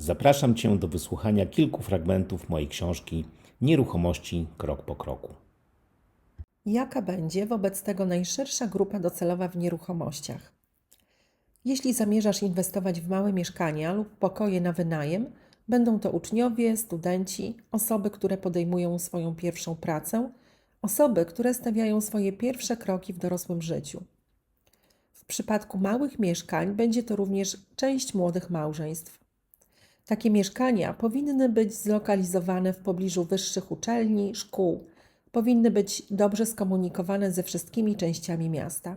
Zapraszam Cię do wysłuchania kilku fragmentów mojej książki Nieruchomości krok po kroku. Jaka będzie wobec tego najszersza grupa docelowa w nieruchomościach? Jeśli zamierzasz inwestować w małe mieszkania lub pokoje na wynajem, będą to uczniowie, studenci, osoby, które podejmują swoją pierwszą pracę, osoby, które stawiają swoje pierwsze kroki w dorosłym życiu. W przypadku małych mieszkań będzie to również część młodych małżeństw. Takie mieszkania powinny być zlokalizowane w pobliżu wyższych uczelni, szkół, powinny być dobrze skomunikowane ze wszystkimi częściami miasta.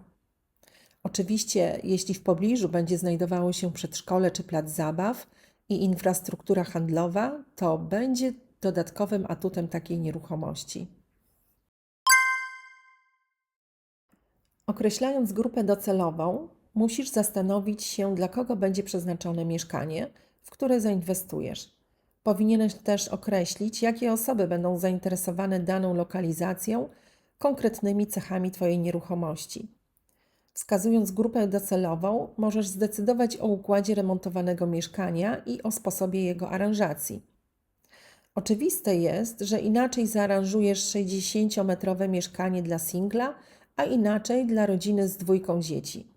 Oczywiście, jeśli w pobliżu będzie znajdowało się przedszkole czy plac zabaw i infrastruktura handlowa, to będzie dodatkowym atutem takiej nieruchomości. Określając grupę docelową, musisz zastanowić się, dla kogo będzie przeznaczone mieszkanie, w które zainwestujesz. Powinieneś też określić, jakie osoby będą zainteresowane daną lokalizacją, konkretnymi cechami Twojej nieruchomości. Wskazując grupę docelową, możesz zdecydować o układzie remontowanego mieszkania i o sposobie jego aranżacji. Oczywiste jest, że inaczej zaaranżujesz 60-metrowe mieszkanie dla singla, a inaczej dla rodziny z dwójką dzieci.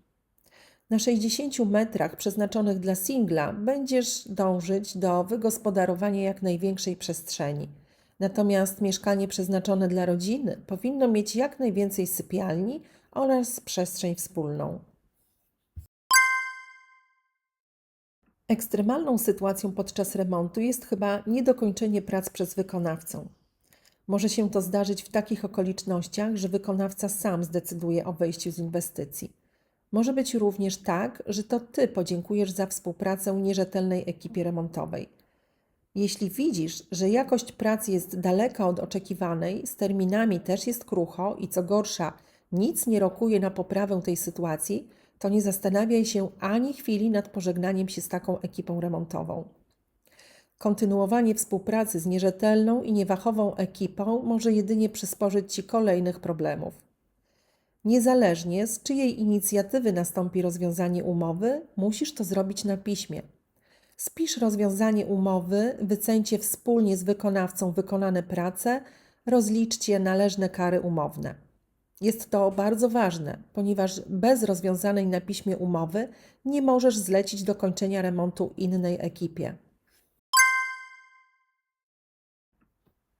Na 60 metrach przeznaczonych dla singla będziesz dążyć do wygospodarowania jak największej przestrzeni. Natomiast mieszkanie przeznaczone dla rodziny powinno mieć jak najwięcej sypialni oraz przestrzeń wspólną. Ekstremalną sytuacją podczas remontu jest chyba niedokończenie prac przez wykonawcę. Może się to zdarzyć w takich okolicznościach, że wykonawca sam zdecyduje o wejściu z inwestycji. Może być również tak, że to Ty podziękujesz za współpracę nierzetelnej ekipie remontowej. Jeśli widzisz, że jakość pracy jest daleka od oczekiwanej, z terminami też jest krucho i co gorsza, nic nie rokuje na poprawę tej sytuacji, to nie zastanawiaj się ani chwili nad pożegnaniem się z taką ekipą remontową. Kontynuowanie współpracy z nierzetelną i niewachową ekipą może jedynie przysporzyć Ci kolejnych problemów. Niezależnie z czyjej inicjatywy nastąpi rozwiązanie umowy, musisz to zrobić na piśmie. Spisz rozwiązanie umowy, wycencie wspólnie z wykonawcą wykonane prace, rozliczcie należne kary umowne. Jest to bardzo ważne, ponieważ bez rozwiązanej na piśmie umowy nie możesz zlecić dokończenia remontu innej ekipie.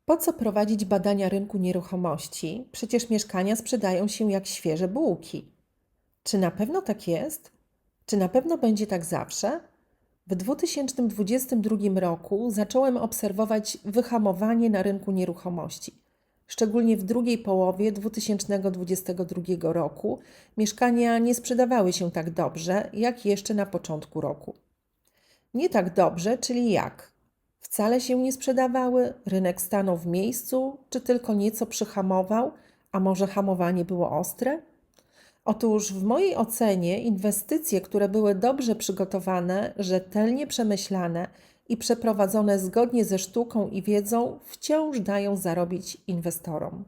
Po co prowadzić badania rynku nieruchomości? Przecież mieszkania sprzedają się jak świeże bułki. Czy na pewno tak jest? Czy na pewno będzie tak zawsze? W 2022 roku zacząłem obserwować wyhamowanie na rynku nieruchomości. Szczególnie w drugiej połowie 2022 roku mieszkania nie sprzedawały się tak dobrze, jak jeszcze na początku roku. Nie tak dobrze, czyli jak? Wcale się nie sprzedawały, rynek stanął w miejscu, czy tylko nieco przyhamował, a może hamowanie było ostre? Otóż w mojej ocenie inwestycje, które były dobrze przygotowane, rzetelnie przemyślane i przeprowadzone zgodnie ze sztuką i wiedzą, wciąż dają zarobić inwestorom.